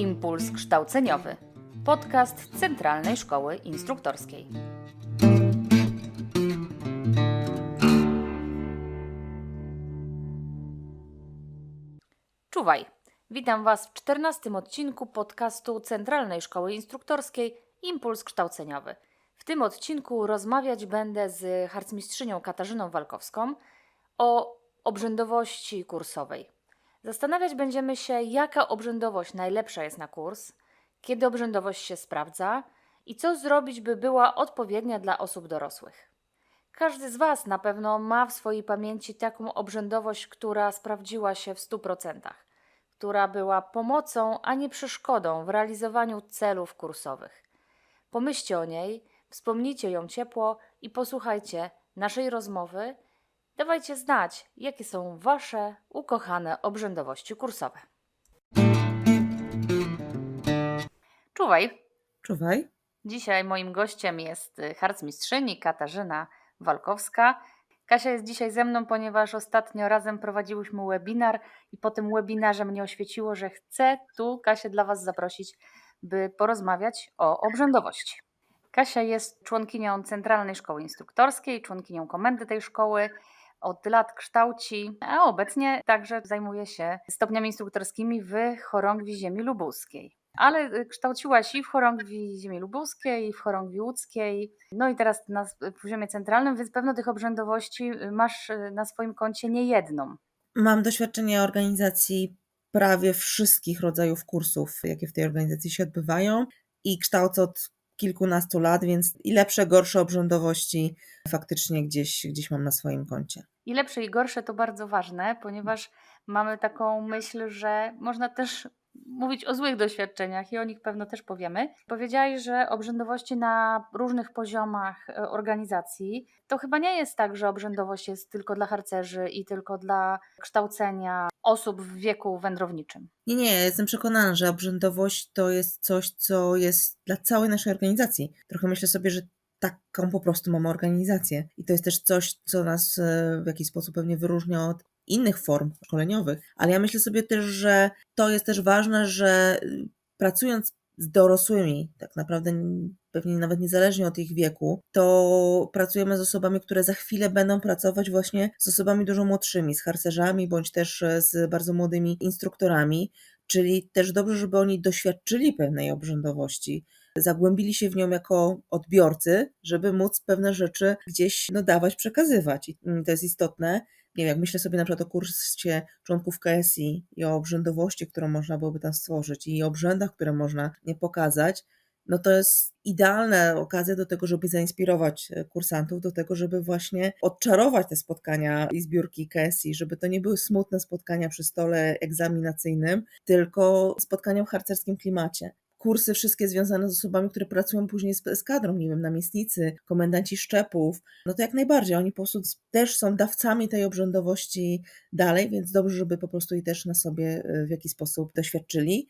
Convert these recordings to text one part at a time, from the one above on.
Impuls kształceniowy. Podcast Centralnej Szkoły Instruktorskiej. Czuwaj. Witam Was w 14 odcinku podcastu Centralnej Szkoły Instruktorskiej Impuls kształceniowy. W tym odcinku rozmawiać będę z harcmistrzynią Katarzyną Walkowską o obrzędowości kursowej. Zastanawiać będziemy się, jaka obrzędowość najlepsza jest na kurs, kiedy obrzędowość się sprawdza i co zrobić, by była odpowiednia dla osób dorosłych. Każdy z Was na pewno ma w swojej pamięci taką obrzędowość, która sprawdziła się w 100%, która była pomocą, a nie przeszkodą w realizowaniu celów kursowych. Pomyślcie o niej, wspomnijcie ją ciepło i posłuchajcie naszej rozmowy. Dawajcie znać, jakie są Wasze ukochane obrzędowości kursowe. Czuwaj! Czuwaj. Dzisiaj moim gościem jest y, harcmistrzyni Katarzyna Walkowska. Kasia jest dzisiaj ze mną, ponieważ ostatnio razem prowadziłyśmy webinar i po tym webinarze mnie oświeciło, że chcę tu Kasię dla Was zaprosić, by porozmawiać o obrzędowości. Kasia jest członkinią Centralnej Szkoły Instruktorskiej, członkinią komendy tej szkoły. Od lat kształci, a obecnie także zajmuje się stopniami instruktorskimi w chorągwi ziemi lubuskiej. Ale y, kształciłaś i w chorągwi ziemi lubuskiej, i w chorągwi łódzkiej, no i teraz na poziomie centralnym, więc pewno tych obrzędowości y, masz y, na swoim koncie nie jedną. Mam doświadczenie organizacji prawie wszystkich rodzajów kursów, jakie w tej organizacji się odbywają i kształcę od kilkunastu lat, więc i lepsze, gorsze obrzędowości faktycznie gdzieś, gdzieś mam na swoim koncie. I lepsze i gorsze to bardzo ważne, ponieważ mamy taką myśl, że można też mówić o złych doświadczeniach i o nich pewno też powiemy. Powiedziałeś, że obrzędowości na różnych poziomach e, organizacji. To chyba nie jest tak, że obrzędowość jest tylko dla harcerzy i tylko dla kształcenia osób w wieku wędrowniczym. Nie, nie, jestem przekonana, że obrzędowość to jest coś, co jest dla całej naszej organizacji. Trochę myślę sobie, że taką po prostu mamy organizację. I to jest też coś, co nas e, w jakiś sposób pewnie wyróżnia od innych form szkoleniowych. Ale ja myślę sobie też, że to jest też ważne, że y, pracując z dorosłymi, tak naprawdę pewnie nawet niezależnie od ich wieku, to pracujemy z osobami, które za chwilę będą pracować właśnie z osobami dużo młodszymi, z harcerzami bądź też e, z bardzo młodymi instruktorami. Czyli też dobrze, żeby oni doświadczyli pewnej obrzędowości, zagłębili się w nią jako odbiorcy, żeby móc pewne rzeczy gdzieś no, dawać, przekazywać. I mm, to jest istotne. Nie wiem, jak myślę sobie na przykład o kursie członków KSI i o obrzędowości, którą można byłoby tam stworzyć i o obrzędach, które można pokazać, no to jest idealna okazja do tego, żeby zainspirować e, kursantów, do tego, żeby właśnie odczarować te spotkania i zbiórki KSI, żeby to nie były smutne spotkania przy stole egzaminacyjnym, tylko spotkania w harcerskim klimacie kursy wszystkie związane z osobami, które pracują później z, z kadrą, nie wiem, namiestnicy, komendanci szczepów, no to jak najbardziej, oni po prostu też są dawcami tej obrzędowości dalej, więc dobrze, żeby po prostu i też na sobie y, w jakiś sposób doświadczyli.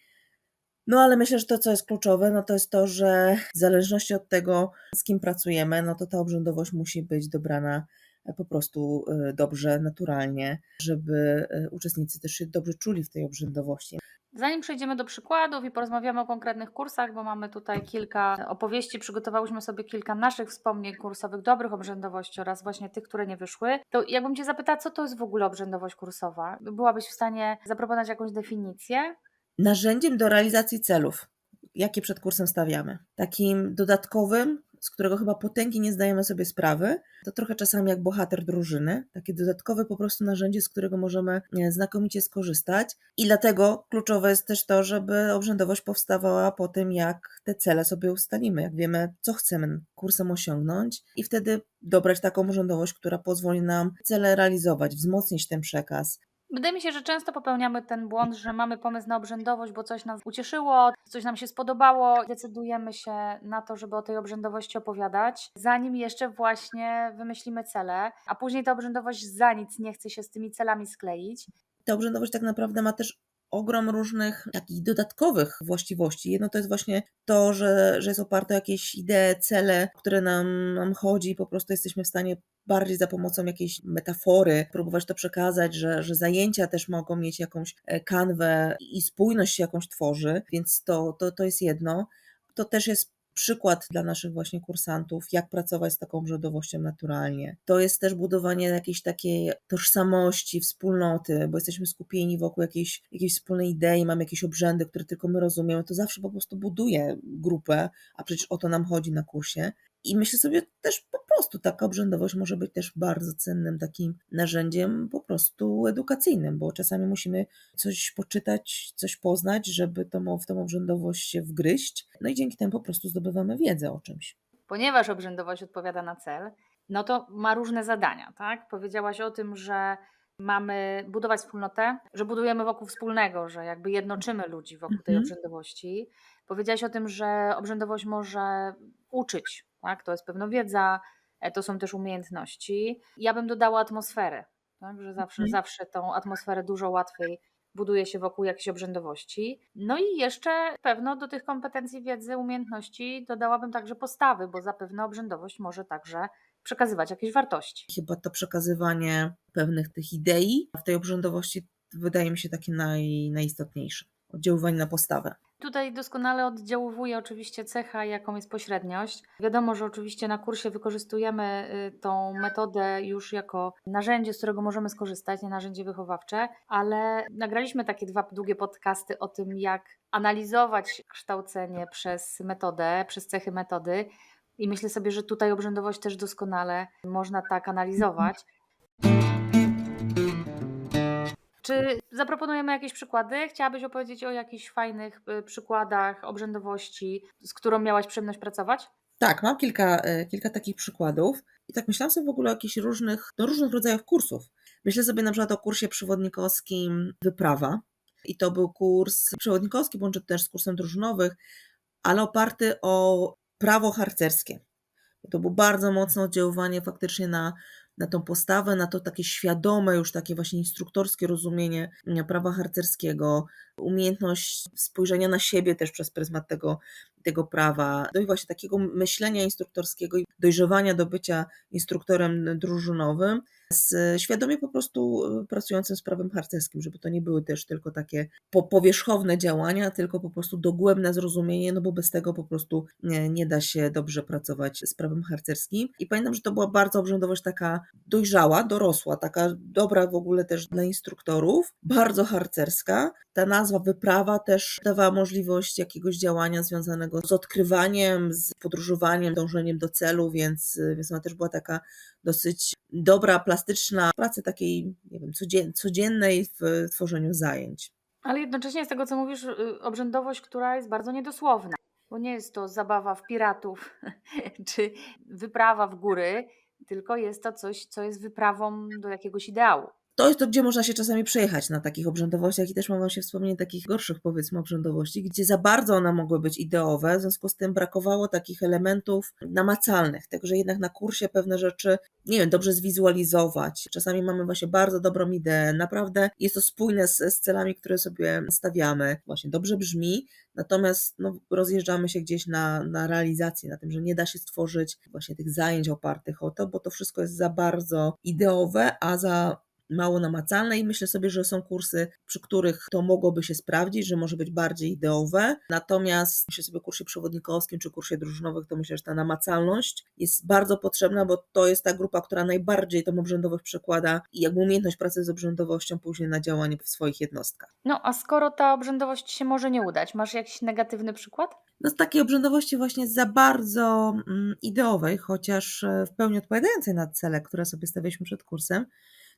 No ale myślę, że to, co jest kluczowe, no to jest to, że w zależności od tego, z kim pracujemy, no to ta obrzędowość musi być dobrana e, po prostu y, dobrze, naturalnie, żeby y, uczestnicy też się dobrze czuli w tej obrzędowości. Zanim przejdziemy do przykładów i porozmawiamy o konkretnych kursach, bo mamy tutaj kilka opowieści, przygotowałyśmy sobie kilka naszych wspomnień kursowych, dobrych obrzędowości oraz właśnie tych, które nie wyszły, to jakbym Cię zapytała, co to jest w ogóle obrzędowość kursowa? Byłabyś w stanie zaproponować jakąś definicję? narzędziem do realizacji celów, jakie przed kursem stawiamy. Takim dodatkowym, z którego chyba potęgi nie zdajemy sobie sprawy, to trochę czasami jak bohater drużyny, takie dodatkowe po prostu narzędzie, z którego możemy e, znakomicie skorzystać. I dlatego kluczowe jest też to, żeby obrzędowość powstawała po tym, jak te cele sobie ustalimy, jak wiemy, co chcemy kursem osiągnąć, i wtedy dobrać taką obrzędowość, która pozwoli nam cele realizować, wzmocnić ten przekaz, Wydaje mi się, że często popełniamy ten błąd, że mamy pomysł na obrzędowość, bo coś nas ucieszyło, coś nam się spodobało. Decydujemy się na to, żeby o tej obrzędowości opowiadać, zanim jeszcze właśnie wymyślimy cele, a później ta obrzędowość za nic nie chce się z tymi celami skleić. ta obrzędowość tak naprawdę ma też ogrom różnych takich dodatkowych właściwości. Jedno to jest właśnie to, że, że jest oparte o jakieś idee, cele, które nam, nam chodzi, po prostu jesteśmy w stanie bardziej za pomocą jakiejś metafory próbować to przekazać, że, że zajęcia też mogą mieć jakąś e, kanwę i spójność się jakąś tworzy, więc to, to, to jest jedno. To też jest przykład dla naszych właśnie kursantów, jak pracować z taką obrzędowością naturalnie. To jest też budowanie jakiejś takiej tożsamości, wspólnoty, bo jesteśmy skupieni wokół jakiejś, jakiejś wspólnej idei, mamy jakieś obrzędy, które tylko my rozumiemy, to zawsze po prostu buduje grupę, a przecież o to nam chodzi na kursie. I myślę sobie też po prostu taka obrzędowość może być też bardzo cennym takim narzędziem po prostu edukacyjnym, bo czasami musimy coś poczytać, coś poznać, żeby tą, w tą obrzędowość się wgryźć. No i dzięki temu po prostu zdobywamy wiedzę o czymś. Ponieważ obrzędowość odpowiada na cel, no to ma różne zadania, tak? Powiedziałaś o tym, że mamy budować wspólnotę, że budujemy wokół wspólnego, że jakby jednoczymy ludzi wokół tej Mhm. obrzędowości. Powiedziałaś o tym, że obrzędowość może uczyć, tak? To jest pewna wiedza, e, to są też umiejętności. Ja bym dodała atmosferę, tak? Że zawsze, Mhm. zawsze tą atmosferę dużo łatwiej buduje się wokół jakiejś obrzędowości. No i jeszcze pewno do tych kompetencji, wiedzy, umiejętności dodałabym także postawy, bo zapewne obrzędowość może także przekazywać jakieś wartości. Chyba to przekazywanie pewnych tych idei w tej obrzędowości wydaje mi się takie naj, najistotniejsze. Oddziaływanie na postawę. Tutaj doskonale oddziałuje oczywiście cecha, jaką jest pośredniość. Wiadomo, że oczywiście na kursie wykorzystujemy y, tą metodę już jako narzędzie, z którego możemy skorzystać, nie narzędzie wychowawcze, ale nagraliśmy takie dwa długie podcasty o tym, jak analizować kształcenie przez metodę, przez cechy metody. I myślę sobie, że tutaj obrzędowość też doskonale można tak analizować. Czy zaproponujemy jakieś przykłady? Chciałabyś opowiedzieć o jakichś fajnych y, przykładach obrzędowości, z którą miałaś przyjemność pracować? Tak, mam kilka, e, kilka takich przykładów i tak myślałam sobie w ogóle o jakichś różnych, no różnych rodzajach kursów. Myślę sobie na przykład o kursie przewodnikowskim Wyprawa i to był kurs przewodnikowski, łączy też z kursem drużynowym, ale oparty o prawo harcerskie. To było bardzo mocne oddziaływanie faktycznie na, na tą postawę, na to takie świadome, już takie właśnie instruktorskie rozumienie mm, prawa harcerskiego, umiejętność spojrzenia na siebie też przez pryzmat tego, tego prawa, no i właśnie takiego myślenia instruktorskiego i dojrzewania do bycia instruktorem drużynowym, z świadomie po prostu y, pracującym z prawem harcerskim, żeby to nie były też tylko takie po, powierzchowne działania, tylko po prostu dogłębne zrozumienie, no bo bez tego po prostu nie, nie da się dobrze pracować z prawem harcerskim. I pamiętam, że to była bardzo obrzędowość taka dojrzała, dorosła, taka dobra w ogóle też dla instruktorów, bardzo harcerska. Ta nazwa wyprawa też dawała możliwość jakiegoś działania związanego z odkrywaniem, z podróżowaniem, dążeniem do celu, więc, więc ona też była taka dosyć dobra, plastyczna, pracy takiej, nie wiem, codzien- codziennej w tworzeniu zajęć. Ale jednocześnie z tego, co mówisz, y, obrzędowość, która jest bardzo niedosłowna, bo nie jest to zabawa w piratów czy wyprawa w góry, tylko jest to coś, co jest wyprawą do jakiegoś ideału. To jest to, gdzie można się czasami przejechać na takich obrzędowościach i też mam właśnie wspomnienie takich gorszych, powiedzmy, obrzędowości, gdzie za bardzo one mogły być ideowe, w związku z tym brakowało takich elementów namacalnych, tego, że jednak na kursie pewne rzeczy, nie wiem, dobrze zwizualizować. Czasami mamy właśnie bardzo dobrą ideę, naprawdę jest to spójne z, z celami, które sobie stawiamy, właśnie dobrze brzmi, natomiast no, rozjeżdżamy się gdzieś na, na realizację, na tym, że nie da się stworzyć właśnie tych zajęć opartych o to, bo to wszystko jest za bardzo ideowe, a za mało namacalne i myślę sobie, że są kursy, przy których to mogłoby się sprawdzić, że może być bardziej ideowe. Natomiast myślę sobie o kursie przewodnikowskim czy kursie drużynowym, to myślę, że ta namacalność jest bardzo potrzebna, bo to jest ta grupa, która najbardziej tą obrzędowość przekłada i jakby umiejętność pracy z obrzędowością później na działanie w swoich jednostkach. No, a skoro ta obrzędowość się może nie udać, masz jakiś negatywny przykład? No z takiej obrzędowości właśnie za bardzo mm, ideowej, chociaż e, w pełni odpowiadającej na cele, które sobie stawialiśmy przed kursem,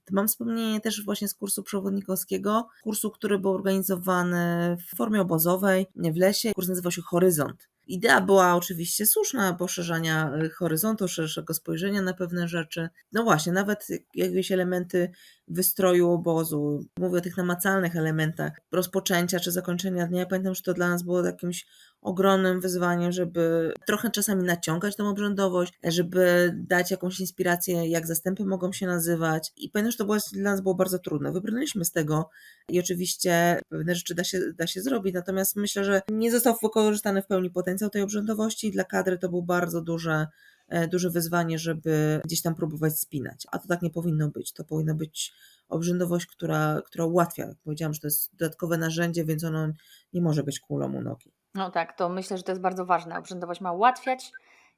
to mam wspomnienie też właśnie z kursu przewodnikowskiego, kursu, który był organizowany w formie obozowej w lesie. Kurs nazywał się Horyzont. Idea była oczywiście słuszna, poszerzania y, horyzontu, szerszego spojrzenia na pewne rzeczy. No właśnie, nawet jakieś elementy wystroju obozu. Mówię o tych namacalnych elementach rozpoczęcia czy zakończenia dnia. Ja pamiętam, że to dla nas było jakimś ogromnym wyzwaniem, żeby trochę czasami naciągać tą obrzędowość, żeby dać jakąś inspirację, jak zastępy mogą się nazywać. I pamiętam, że to było, dla nas było bardzo trudne. Wybrnęliśmy z tego i oczywiście pewne rzeczy da się, da się zrobić, natomiast myślę, że nie został wykorzystany w pełni potencjał tej obrzędowości. Dla kadry to był bardzo duże e, duże wyzwanie, żeby gdzieś tam próbować spinać. A to tak nie powinno być. To powinna być obrzędowość, która, która ułatwia. Jak powiedziałam, że to jest dodatkowe narzędzie, więc ono nie może być kulą u nogi. No tak, to myślę, że to jest bardzo ważne. Obrzędowość ma ułatwiać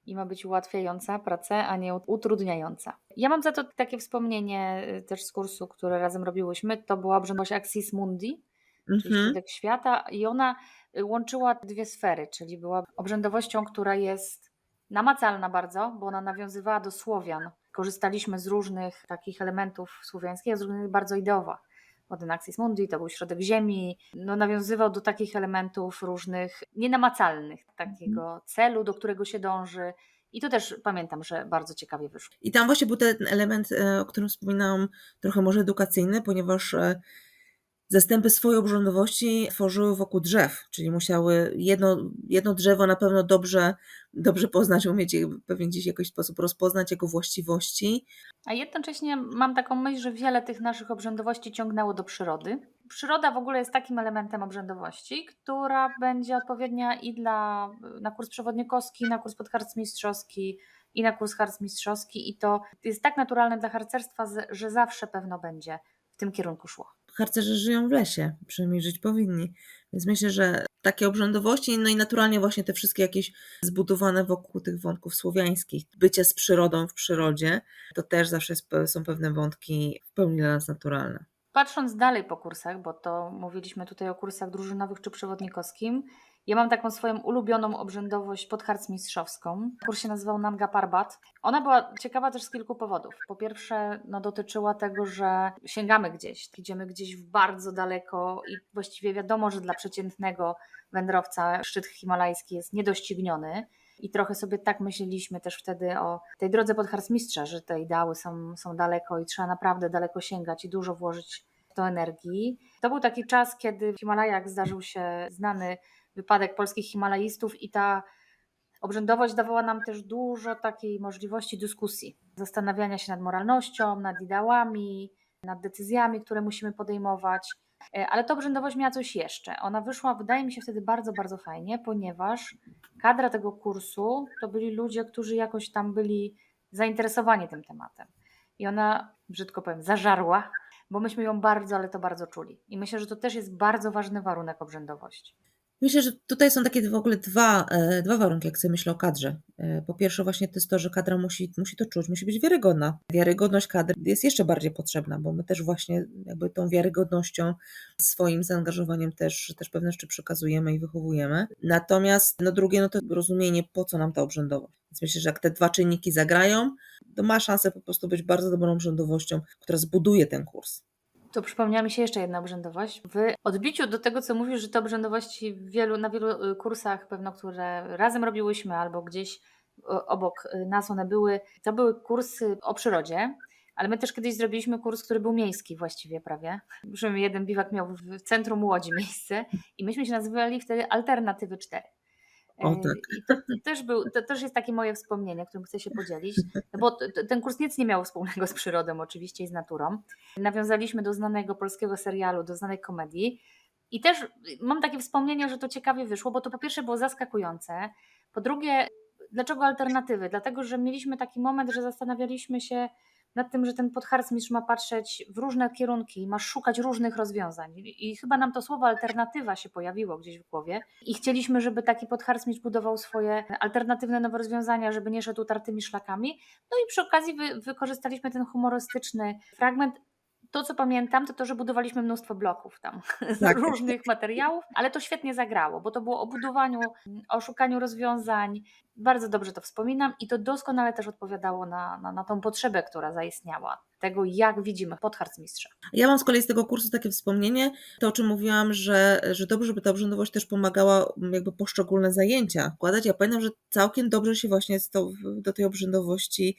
i ma być ułatwiająca pracę, a nie utrudniająca. Ja mam za to takie wspomnienie y, też z kursu, który razem robiłyśmy. To była obrzędowość Axis Mundi, czyli Mhm. środek świata i ona y, łączyła dwie sfery, czyli była obrzędowością, która jest namacalna bardzo, bo ona nawiązywała do Słowian. Korzystaliśmy z różnych takich elementów słowiańskich, a z różnych bardzo ideowa. Bo ten Axis Mundi to był środek ziemi, no nawiązywał do takich elementów różnych nienamacalnych, takiego celu, do którego się dąży. I to też pamiętam, że bardzo ciekawie wyszło. I tam właśnie był ten element, e, o którym wspominałam, trochę może edukacyjny, ponieważ e, zastępy swojej obrzędowości tworzyły wokół drzew, czyli musiały jedno, jedno drzewo na pewno dobrze, dobrze poznać, umieć je pewnie gdzieś w jakiś sposób rozpoznać jego właściwości. A jednocześnie mam taką myśl, że wiele tych naszych obrzędowości ciągnęło do przyrody. Przyroda w ogóle jest takim elementem obrzędowości, która będzie odpowiednia i dla, na kurs przewodnikowski, na kurs podharcmistrzowski i na kurs harcmistrzowski i to jest tak naturalne dla harcerstwa, że zawsze pewno będzie w tym kierunku szło. Harcerze żyją w lesie, przynajmniej żyć powinni. Więc myślę, że takie obrzędowości, no i naturalnie właśnie te wszystkie jakieś zbudowane wokół tych wątków słowiańskich, bycie z przyrodą w przyrodzie, to też zawsze są pewne wątki w pełni dla nas naturalne. Patrząc dalej po kursach, bo to mówiliśmy tutaj o kursach drużynowych czy przewodnikowskim, ja mam taką swoją ulubioną obrzędowość podharcmistrzowską. Kurs się nazywał Nanga Parbat. Ona była ciekawa też z kilku powodów. Po pierwsze, no, dotyczyła tego, że sięgamy gdzieś, idziemy gdzieś w bardzo daleko i właściwie wiadomo, że dla przeciętnego wędrowca szczyt himalajski jest niedościgniony. I trochę sobie tak myśleliśmy też wtedy o tej drodze podharcmistrza, że te ideały są, są daleko i trzeba naprawdę daleko sięgać i dużo włożyć to energii. To był taki czas, kiedy w Himalajach zdarzył się znany wypadek polskich Himalajistów i ta obrzędowość dawała nam też dużo takiej możliwości dyskusji, zastanawiania się nad moralnością, nad ideałami, nad decyzjami, które musimy podejmować. E, Ale ta obrzędowość miała coś jeszcze. Ona wyszła, wydaje mi się, wtedy bardzo, bardzo fajnie, ponieważ kadra tego kursu to byli ludzie, którzy jakoś tam byli zainteresowani tym tematem. I ona, brzydko powiem, zażarła, bo myśmy ją bardzo, ale to bardzo czuli. I myślę, że to też jest bardzo ważny warunek obrzędowości. Myślę, że tutaj są takie w ogóle dwa, e, dwa warunki, jak sobie myślę o kadrze. E, Po pierwsze właśnie to jest to, że kadra musi, musi to czuć, musi być wiarygodna. Wiarygodność kadry jest jeszcze bardziej potrzebna, bo my też właśnie jakby tą wiarygodnością, swoim zaangażowaniem też, też pewne rzeczy przekazujemy i wychowujemy. Natomiast no drugie, no to rozumienie, po co nam ta obrzędowość. Więc myślę, że jak te dwa czynniki zagrają, to ma szansę po prostu być bardzo dobrą obrzędowością, która zbuduje ten kurs. To przypomniała mi się jeszcze jedna obrzędowość. W odbiciu do tego, co mówisz, że te obrzędowości wielu, na wielu y, kursach, pewno, które razem robiłyśmy albo gdzieś obok y, nas one były, to były kursy o przyrodzie. Ale my też kiedyś zrobiliśmy kurs, który był miejski właściwie prawie. Że jeden biwak miał w centrum Łodzi miejsce i myśmy się nazywali wtedy Alternatywy 4. O, tak. I to, to, też był, to też jest takie moje wspomnienie, którym chcę się podzielić, no bo ten kurs nic nie miał wspólnego z przyrodą oczywiście i z naturą. Nawiązaliśmy do znanego polskiego serialu, do znanej komedii i też mam takie wspomnienie, że to ciekawie wyszło, bo to po pierwsze było zaskakujące, po drugie, dlaczego alternatywy? Dlatego, że mieliśmy taki moment, że zastanawialiśmy się nad tym, że ten podharcmistrz ma patrzeć w różne kierunki, ma szukać różnych rozwiązań. I i chyba nam to słowo alternatywa się pojawiło gdzieś w głowie. I chcieliśmy, żeby taki podharcmistrz budował swoje alternatywne nowe rozwiązania, żeby nie szedł utartymi szlakami. No i przy okazji wy, wykorzystaliśmy ten humorystyczny fragment. To, co pamiętam, to to, że budowaliśmy mnóstwo bloków tam z Tak. różnych materiałów, ale to świetnie zagrało, bo to było o budowaniu, o szukaniu rozwiązań. Bardzo dobrze to wspominam i to doskonale też odpowiadało na, na, na tą potrzebę, która zaistniała, tego jak widzimy podharcmistrza. Ja mam z kolei z tego kursu takie wspomnienie, to o czym mówiłam, że, że dobrze, żeby ta obrzędowość też pomagała m, jakby poszczególne zajęcia wkładać. Ja pamiętam, że całkiem dobrze się właśnie to, do tej obrzędowości,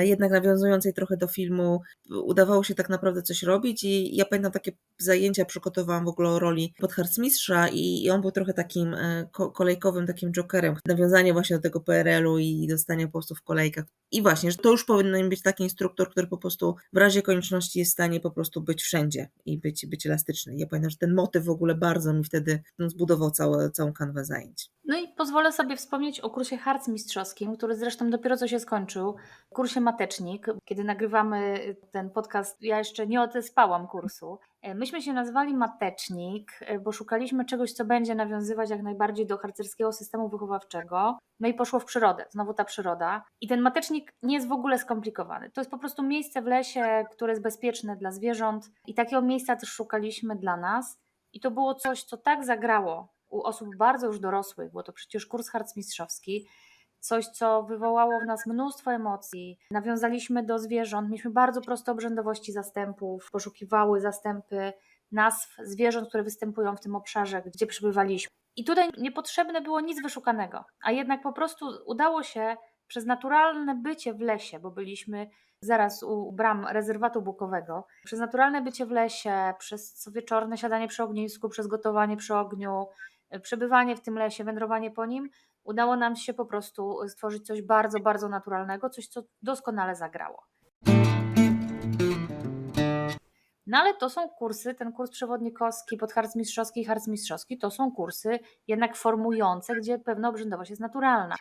jednak nawiązującej trochę do filmu, udawało się tak naprawdę coś robić i ja pamiętam takie zajęcia, przygotowałam w ogóle o roli podharcmistrza i, i on był trochę takim e, ko, kolejkowym takim jokerem. Nawiązanie właśnie do tego PRL-u i dostanie po prostu w kolejkach. I właśnie, że to już powinien być taki instruktor, który po prostu w razie konieczności jest w stanie po prostu być wszędzie i być, być elastyczny. Ja pamiętam, że ten motyw w ogóle bardzo mi wtedy no, zbudował całe, całą kanwę zajęć. No i pozwolę sobie wspomnieć o kursie harcmistrzowskim, który zresztą dopiero co się skończył. Kursie Matecznik. Kiedy nagrywamy ten podcast, ja jeszcze nie odespałam kursu. E, Myśmy się nazwali Matecznik, e, bo szukaliśmy czegoś, co będzie nawiązywać jak najbardziej do harcerskiego systemu wychowawczego. No i poszło w przyrodę, znowu ta przyroda. I ten matecznik nie jest w ogóle skomplikowany. To jest po prostu miejsce w lesie, które jest bezpieczne dla zwierząt. I takiego miejsca też szukaliśmy dla nas. I to było coś, co tak zagrało u osób bardzo już dorosłych, bo to przecież kurs harcmistrzowski, coś, co wywołało w nas mnóstwo emocji. Nawiązaliśmy do zwierząt, mieliśmy bardzo proste obrzędowości zastępów, poszukiwały zastępy nazw zwierząt, które występują w tym obszarze, gdzie przebywaliśmy. I tutaj niepotrzebne było nic wyszukanego, a jednak po prostu udało się przez naturalne bycie w lesie, bo byliśmy zaraz u bram rezerwatu bukowego, przez naturalne bycie w lesie, przez wieczorne siadanie przy ognisku, przez gotowanie przy ogniu, przebywanie w tym lesie, wędrowanie po nim, udało nam się po prostu stworzyć coś bardzo, bardzo naturalnego, coś, co doskonale zagrało. No ale to są kursy, ten kurs przewodnikowski, podharcmistrzowski i harcmistrzowski, to są kursy jednak formujące, gdzie pewna obrzędowość jest naturalna.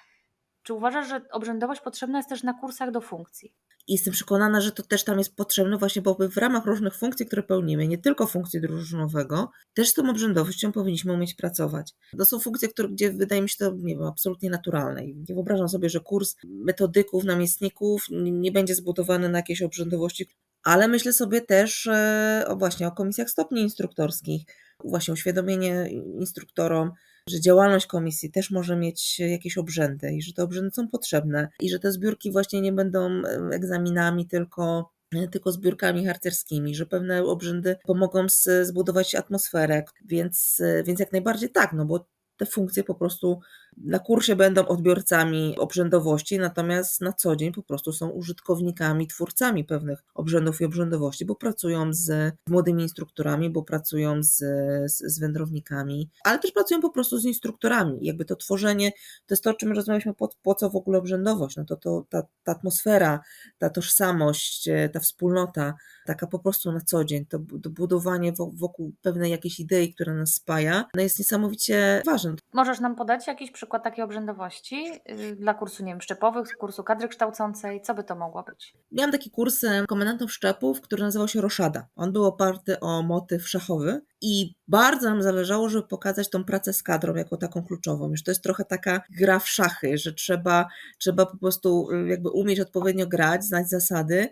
Czy uważasz, że obrzędowość potrzebna jest też na kursach do funkcji? I jestem przekonana, że to też tam jest potrzebne właśnie, bo w ramach różnych funkcji, które pełnimy, nie tylko funkcji drużynowego, też z tą obrzędowością powinniśmy umieć pracować. To są funkcje, które, gdzie wydaje mi się to nie wiem, absolutnie naturalne. I nie wyobrażam sobie, że kurs metodyków, namiestników nie będzie zbudowany na jakiejś obrzędowości, ale myślę sobie też e, o właśnie o komisjach stopni instruktorskich, właśnie uświadomienie instruktorom, że działalność komisji też może mieć jakieś obrzędy i że te obrzędy są potrzebne i że te zbiórki właśnie nie będą e, egzaminami, tylko tylko zbiórkami harcerskimi, że pewne obrzędy pomogą zbudować atmosferę, więc, więc jak najbardziej tak, no bo te funkcje po prostu na kursie będą odbiorcami obrzędowości, natomiast na co dzień po prostu są użytkownikami, twórcami pewnych obrzędów i obrzędowości, bo pracują z młodymi instruktorami, bo pracują z, z, z wędrownikami, ale też pracują po prostu z instruktorami. Jakby to tworzenie, to jest to, o czym rozmawialiśmy, po, po co w ogóle obrzędowość, no to, to ta, ta atmosfera, ta tożsamość, e, ta wspólnota, taka po prostu na co dzień, to, to budowanie wo- wokół pewnej jakiejś idei, która nas spaja, no jest niesamowicie ważne. Możesz nam podać jakiś przykład takiej obrzędowości yy, dla kursu, nie wiem, szczepowych, kursu kadry kształcącej? Co by to mogło być? Miałam taki kurs e, komendantów szczepów, który nazywał się Roszada. On był oparty o motyw szachowy i bardzo nam zależało, żeby pokazać tą pracę z kadrą jako taką kluczową. Już to jest trochę taka gra w szachy, że trzeba, trzeba po prostu y, jakby umieć odpowiednio grać, znać zasady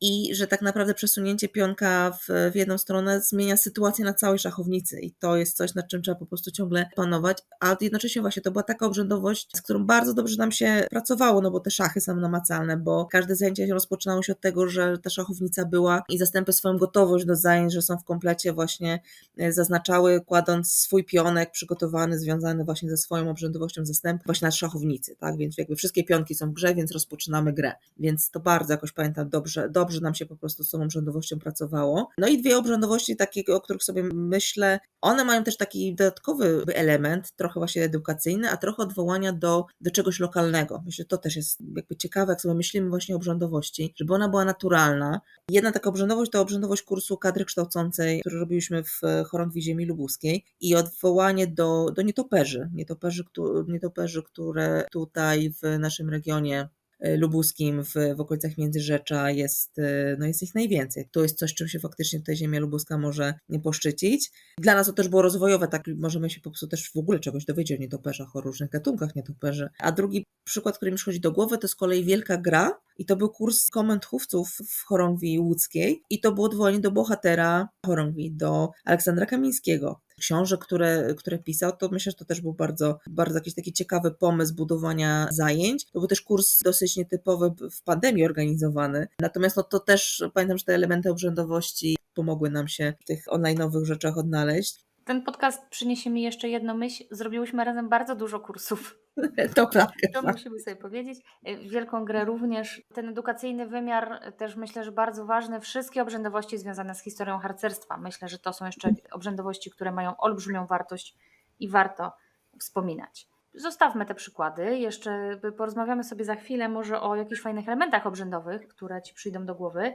i że tak naprawdę przesunięcie pionka w, w jedną stronę zmienia sytuację na całej szachownicy i to jest coś, nad czym trzeba po prostu ciągle panować, a jednocześnie właśnie to była taka obrzędowość, z którą bardzo dobrze nam się pracowało, no bo te szachy są namacalne, bo każde zajęcie rozpoczynało się od tego, że ta szachownica była i zastępy swoją gotowość do zajęć, że są w komplecie właśnie e, zaznaczały, kładąc swój pionek przygotowany, związany właśnie ze swoją obrzędowością zastępu właśnie na szachownicy, tak, więc jakby wszystkie pionki są w grze, więc rozpoczynamy grę, więc to bardzo jakoś pamiętam dobrze, dobrze nam się po prostu z tą obrzędowością pracowało. No i dwie obrzędowości takie, o których sobie myślę, one mają też taki dodatkowy element, trochę właśnie edukacyjny, a trochę odwołania do, do czegoś lokalnego. Myślę, że to też jest jakby ciekawe, jak sobie myślimy właśnie o obrzędowości, żeby ona była naturalna. Jedna taka obrzędowość to obrzędowość kursu kadry kształcącej, który robiliśmy w Chorągwi Ziemi Lubuskiej i odwołanie do, do nietoperzy, nietoperzy, któ- nietoperzy, które tutaj w naszym regionie lubuskim w, w okolicach Międzyrzecza jest, e, no jest ich najwięcej. To jest coś, czym się faktycznie tutaj ziemia lubuska może nie poszczycić. Dla nas to też było rozwojowe, tak możemy się po prostu też w ogóle czegoś dowiedzieć o nietoperzach, o różnych gatunkach nietoperzy. A drugi przykład, który mi przychodzi do głowy, to z kolei Wielka Gra i to był kurs komend chówców w Chorągwi Łódzkiej i to było odwołanie do bohatera Chorągwi, do Aleksandra Kamińskiego. Książek, które, które pisał, to myślę, że to też był bardzo, bardzo jakiś taki ciekawy pomysł budowania zajęć. To był też kurs dosyć nietypowy w pandemii organizowany. Natomiast no, to też pamiętam, że te elementy obrzędowości pomogły nam się w tych online'owych rzeczach odnaleźć. Ten podcast przyniesie mi jeszcze jedną myśl. Zrobiłyśmy razem bardzo dużo kursów. To prawda. To musimy sobie powiedzieć. Y, Wielką grę również. Ten edukacyjny wymiar też myślę, że bardzo ważny. Wszystkie obrzędowości związane z historią harcerstwa. Myślę, że to są jeszcze obrzędowości, które mają olbrzymią wartość i warto wspominać. Zostawmy te przykłady. Jeszcze porozmawiamy sobie za chwilę może o jakichś fajnych elementach obrzędowych, które Ci przyjdą do głowy.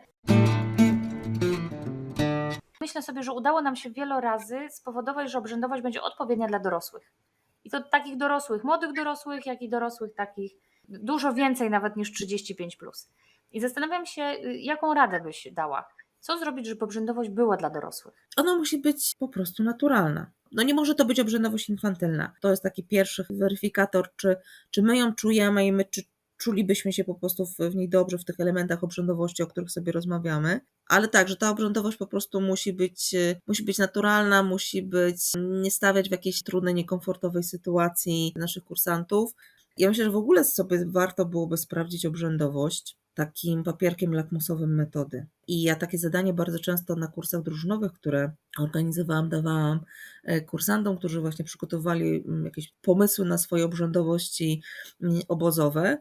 Myślę sobie, że udało nam się wiele razy spowodować, że obrzędowość będzie odpowiednia dla dorosłych. I to takich dorosłych, młodych dorosłych, jak i dorosłych takich dużo więcej nawet niż 35. Plus. I zastanawiam się, jaką radę byś dała. Co zrobić, żeby obrzędowość była dla dorosłych? Ona musi być po prostu naturalna. No nie może to być obrzędowość infantylna. To jest taki pierwszy weryfikator, czy, czy my ją czujemy i my czy czulibyśmy się po prostu w, niej dobrze w tych elementach obrzędowości, o których sobie rozmawiamy. Ale tak, że ta obrzędowość po prostu musi być, e, musi być naturalna, musi być, nie stawiać w jakiejś trudnej, niekomfortowej sytuacji naszych kursantów. Ja myślę, że w ogóle sobie warto byłoby sprawdzić obrzędowość takim papierkiem lakmusowym metody. I ja takie zadanie bardzo często na kursach drużynowych, które organizowałam, dawałam e, kursantom, którzy właśnie przygotowali mm, jakieś pomysły na swoje obrzędowości mm, obozowe,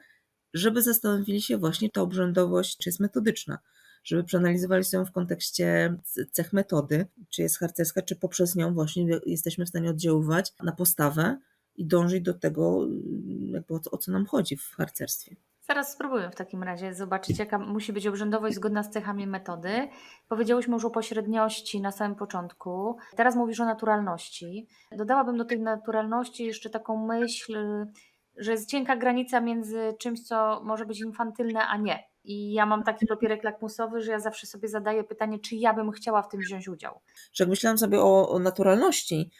żeby zastanowili się właśnie, ta obrzędowość, czy jest metodyczna, żeby przeanalizowali ją w kontekście cech metody, czy jest harcerska, czy poprzez nią właśnie jesteśmy w stanie oddziaływać na postawę i dążyć do tego, mm, jakby o co, o co nam chodzi w harcerstwie. Zaraz spróbujmy w takim razie zobaczyć, jaka musi być obrzędowość zgodna z cechami metody. Powiedziałyśmy już o pośredniości na samym początku. Teraz mówisz o naturalności. Dodałabym do tej naturalności jeszcze taką myśl, że jest cienka granica między czymś, co może być infantylne, a nie. I ja mam taki papierek lakmusowy, że ja zawsze sobie zadaję pytanie, czy ja bym chciała w tym wziąć udział. Że jak myślałam sobie o, o naturalności,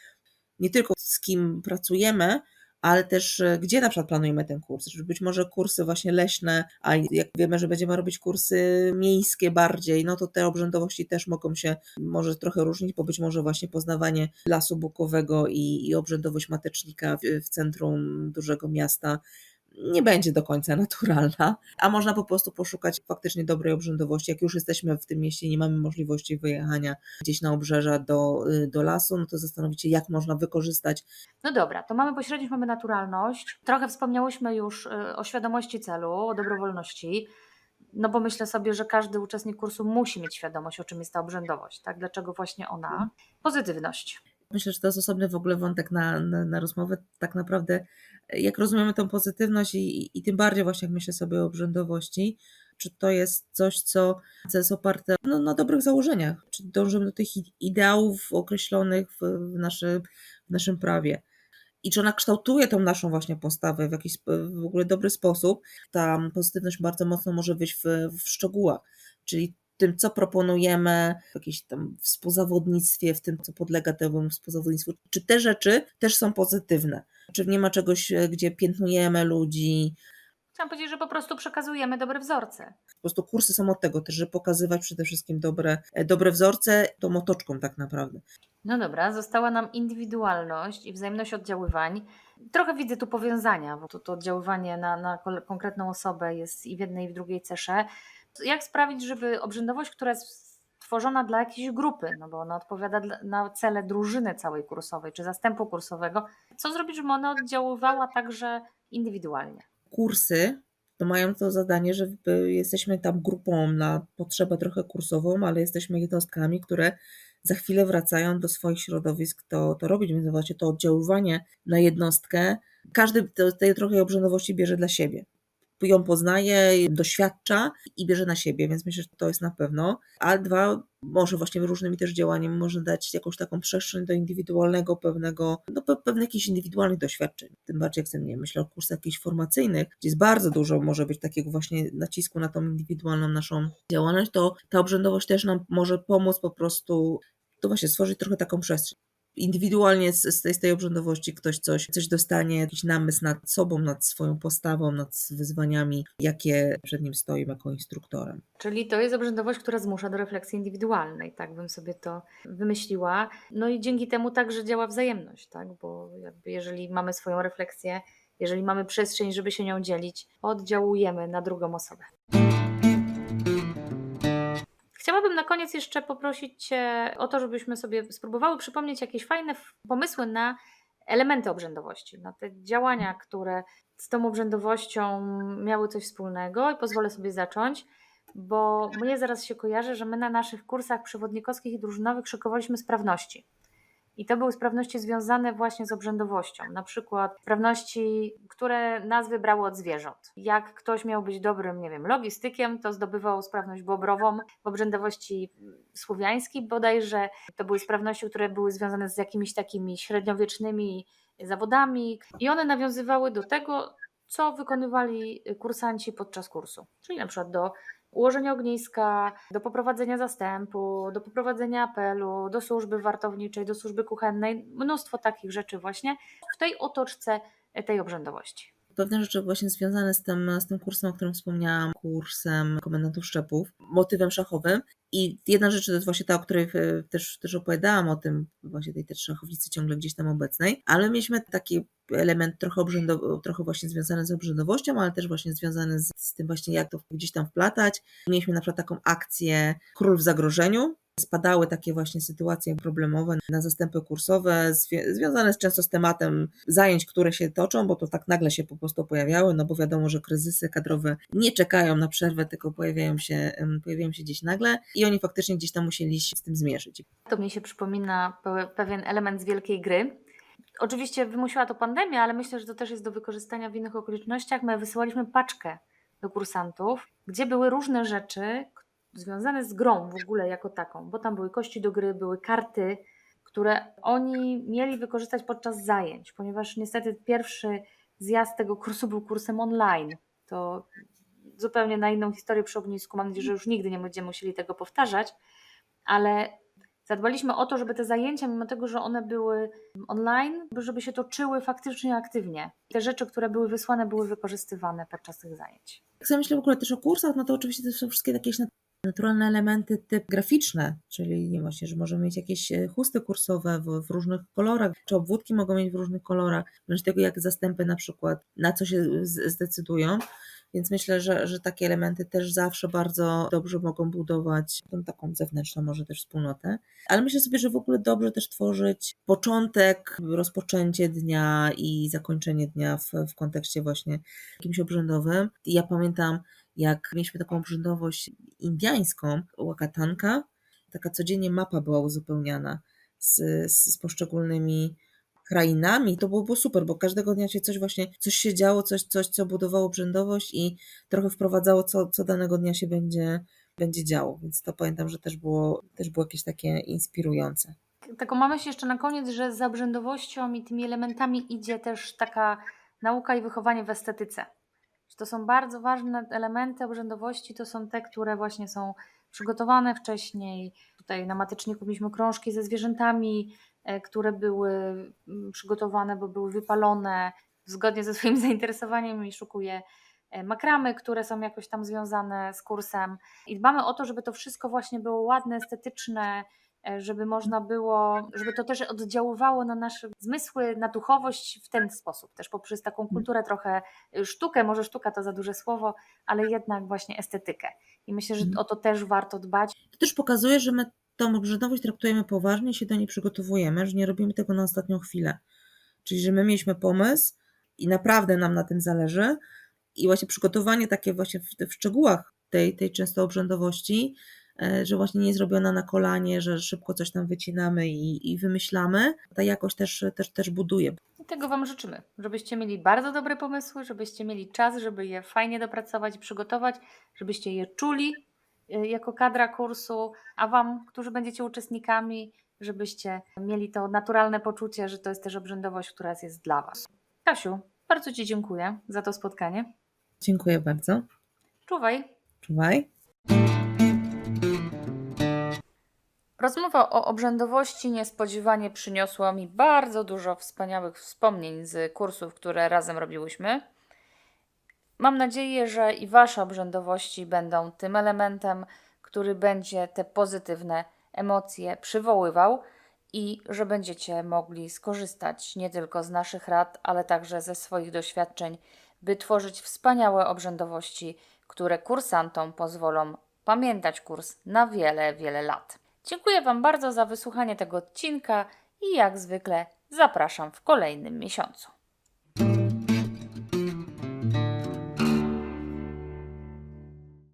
nie tylko z kim pracujemy, ale też e, gdzie na przykład planujemy ten kurs. Że być może kursy właśnie leśne, a jak wiemy, że będziemy robić kursy miejskie bardziej, no to te obrzędowości też mogą się może trochę różnić, bo być może właśnie poznawanie lasu bukowego i, i obrzędowość matecznika w, w centrum dużego miasta nie będzie do końca naturalna, a można po prostu poszukać faktycznie dobrej obrzędowości. Jak już jesteśmy w tym mieście i nie mamy możliwości wyjechania gdzieś na obrzeża do, y, do lasu, no to zastanowić się, jak można wykorzystać. No dobra, to mamy pośredniość, mamy naturalność. Trochę wspomniałyśmy już y, o świadomości celu, o dobrowolności. No bo myślę sobie, że każdy uczestnik kursu musi mieć świadomość, o czym jest ta obrzędowość, tak? Dlaczego właśnie ona? Pozytywność. Myślę, że to jest osobny w ogóle wątek na, na, na rozmowę. Tak naprawdę, jak rozumiemy tą pozytywność i, i, i tym bardziej właśnie jak myślę sobie o obrzędowości, czy to jest coś, co, co jest oparte no, na dobrych założeniach, czy dążymy do tych ideałów określonych w, w, w naszym prawie. I czy ona kształtuje tą naszą właśnie postawę w jakiś w ogóle dobry sposób. Ta pozytywność bardzo mocno może być w, w szczegółach, czyli tym, co proponujemy w jakimś tam współzawodnictwie, w tym, co podlega temu współzawodnictwu, czy te rzeczy też są pozytywne. Czy nie ma czegoś, e, gdzie piętnujemy ludzi. Chciałam powiedzieć, że po prostu przekazujemy dobre wzorce. Po prostu kursy są od tego też, żeby pokazywać przede wszystkim dobre, e, dobre wzorce tą otoczką tak naprawdę. No dobra, została nam indywidualność i wzajemność oddziaływań. Trochę widzę tu powiązania, bo to, to oddziaływanie na, na konkretną osobę jest i w jednej, i w drugiej cesze jak sprawić, żeby obrzędowość, która jest stworzona dla jakiejś grupy, no bo ona odpowiada na cele drużyny całej kursowej czy zastępu kursowego, co zrobić, żeby ona oddziaływała także indywidualnie? Kursy to mają to zadanie, że jesteśmy tam grupą na potrzebę trochę kursową, ale jesteśmy jednostkami, które za chwilę wracają do swoich środowisk to, to robić, więc właśnie to oddziaływanie na jednostkę, każdy tej trochę obrzędowości bierze dla siebie ją poznaje, doświadcza i bierze na siebie, więc myślę, że to jest na pewno. A dwa, może właśnie różnymi też działaniami może dać jakąś taką przestrzeń do indywidualnego pewnego, no pewnych jakichś indywidualnych doświadczeń. Tym bardziej jak sobie nie myślę o kursach jakichś formacyjnych, gdzie jest bardzo dużo może być takiego właśnie nacisku na tą indywidualną naszą działalność, to ta obrzędowość też nam może pomóc po prostu to właśnie stworzyć trochę taką przestrzeń indywidualnie z, z, tej, z tej obrzędowości ktoś coś, coś dostanie, jakiś namysł nad sobą, nad swoją postawą, nad wyzwaniami, jakie przed nim stoją jako instruktorem. Czyli to jest obrzędowość, która zmusza do refleksji indywidualnej, tak bym sobie to wymyśliła. No i dzięki temu także działa wzajemność, tak? bo jakby jeżeli mamy swoją refleksję, jeżeli mamy przestrzeń, żeby się nią dzielić, oddziałujemy na drugą osobę. Chciałabym na koniec jeszcze poprosić Cię o to, żebyśmy sobie spróbowały przypomnieć jakieś fajne pomysły na elementy obrzędowości, na te działania, które z tą obrzędowością miały coś wspólnego i pozwolę sobie zacząć, bo mnie zaraz się kojarzy, że my na naszych kursach przewodnikowskich i drużynowych szykowaliśmy sprawności. I to były sprawności związane właśnie z obrzędowością, na przykład sprawności, które nazwy brały od zwierząt. Jak ktoś miał być dobrym, nie wiem, logistykiem, to zdobywał sprawność bobrową w obrzędowości słowiańskiej bodajże. To były sprawności, które były związane z jakimiś takimi średniowiecznymi zawodami i one nawiązywały do tego, co wykonywali kursanci podczas kursu. Czyli na przykład do ułożenia ogniska, do poprowadzenia zastępu, do poprowadzenia apelu, do służby wartowniczej, do służby kuchennej, mnóstwo takich rzeczy właśnie w tej otoczce tej obrzędowości. Pewne rzeczy właśnie związane z tym, z tym kursem, o którym wspomniałam, kursem komendantów szczepów, motywem szachowym. I jedna rzecz to jest właśnie ta, o której e, też, też opowiadałam, o tym właśnie tej też szachownicy ciągle gdzieś tam obecnej, ale mieliśmy taki element trochę, obrzędowy, trochę właśnie związany z obrzędowością, ale też właśnie związany z, z tym właśnie jak to gdzieś tam wplatać. Mieliśmy na przykład taką akcję Król w zagrożeniu, spadały takie właśnie sytuacje problemowe na zastępy kursowe, związane często z tematem zajęć, które się toczą, bo to tak nagle się po prostu pojawiały, no bo wiadomo, że kryzysy kadrowe nie czekają na przerwę, tylko pojawiają się, pojawiają się gdzieś nagle i oni faktycznie gdzieś tam musieli się z tym zmierzyć. To mi się przypomina pe- pewien element z wielkiej gry. Oczywiście wymusiła to pandemia, ale myślę, że to też jest do wykorzystania w innych okolicznościach. My wysyłaliśmy paczkę do kursantów, gdzie były różne rzeczy związane z grą w ogóle jako taką, bo tam były kości do gry, były karty, które oni mieli wykorzystać podczas zajęć, ponieważ niestety pierwszy zjazd tego kursu był kursem online. To zupełnie na inną historię przy ognisku. Mam nadzieję, że już nigdy nie będziemy musieli tego powtarzać, ale zadbaliśmy o to, żeby te zajęcia, mimo tego, że one były online, żeby się toczyły faktycznie aktywnie. Te rzeczy, które były wysłane, były wykorzystywane podczas tych zajęć. Jak sobie myślę w ogóle też o kursach, no to oczywiście to są wszystkie jakieś naturalne elementy typ graficzne, czyli nie właśnie, że możemy mieć jakieś e, chusty kursowe w, w różnych kolorach, czy obwódki mogą mieć w różnych kolorach, wręcz tego jak zastępy na przykład, na co się zdecydują. Więc myślę, że, że takie elementy też zawsze bardzo dobrze mogą budować tą taką zewnętrzną może też wspólnotę. Ale myślę sobie, że w ogóle dobrze też tworzyć początek, rozpoczęcie dnia i zakończenie dnia w, w kontekście właśnie jakimś obrzędowym. Ja pamiętam, jak mieliśmy taką obrzędowość indiańską, łakatanka, taka codziennie mapa była uzupełniana z, z, z poszczególnymi krainami. To było, było super, bo każdego dnia się coś właśnie, coś się działo, coś, coś co budowało obrzędowość i trochę wprowadzało, co, co danego dnia się będzie, będzie działo. Więc to pamiętam, że też było, też było jakieś takie inspirujące. Taką mamy się jeszcze na koniec, że za obrzędowością i tymi elementami idzie też taka nauka i wychowanie w estetyce. Że To są bardzo ważne elementy obrzędowości, to są te, które właśnie są przygotowane wcześniej. Tutaj na mateczniku mieliśmy krążki ze zwierzętami, e, które były mm, przygotowane, bo były wypalone zgodnie ze swoim zainteresowaniem i szukuję e, makramy, które są jakoś tam związane z kursem. I dbamy o to, żeby to wszystko właśnie było ładne, estetyczne, żeby można było, żeby to też oddziaływało na nasze zmysły, na duchowość w ten sposób, też poprzez taką kulturę trochę y, sztukę, może sztuka to za duże słowo, ale jednak właśnie estetykę. I myślę, że Mhm. o to też warto dbać. To też pokazuje, że my tą obrzędowość traktujemy poważnie się do niej przygotowujemy, że nie robimy tego na ostatnią chwilę. Czyli, że my mieliśmy pomysł i naprawdę nam na tym zależy i właśnie przygotowanie takie właśnie w, w szczegółach tej, tej często obrzędowości, e, że właśnie nie jest robiona na kolanie, że szybko coś tam wycinamy i, i wymyślamy, ta jakość też, też, też buduje. I tego Wam życzymy, żebyście mieli bardzo dobre pomysły, żebyście mieli czas, żeby je fajnie dopracować i przygotować, żebyście je czuli y, jako kadra kursu, a Wam, którzy będziecie uczestnikami, żebyście mieli to naturalne poczucie, że to jest też obrzędowość, która jest dla Was. Kasiu, bardzo Ci dziękuję za to spotkanie. Dziękuję bardzo. Czuwaj. Czuwaj. Rozmowa o obrzędowości niespodziewanie przyniosła mi bardzo dużo wspaniałych wspomnień z kursów, które razem robiłyśmy. Mam nadzieję, że i Wasze obrzędowości będą tym elementem, który będzie te pozytywne emocje przywoływał i że będziecie mogli skorzystać nie tylko z naszych rad, ale także ze swoich doświadczeń, by tworzyć wspaniałe obrzędowości, które kursantom pozwolą pamiętać kurs na wiele, wiele lat. Dziękuję Wam bardzo za wysłuchanie tego odcinka i jak zwykle zapraszam w kolejnym miesiącu.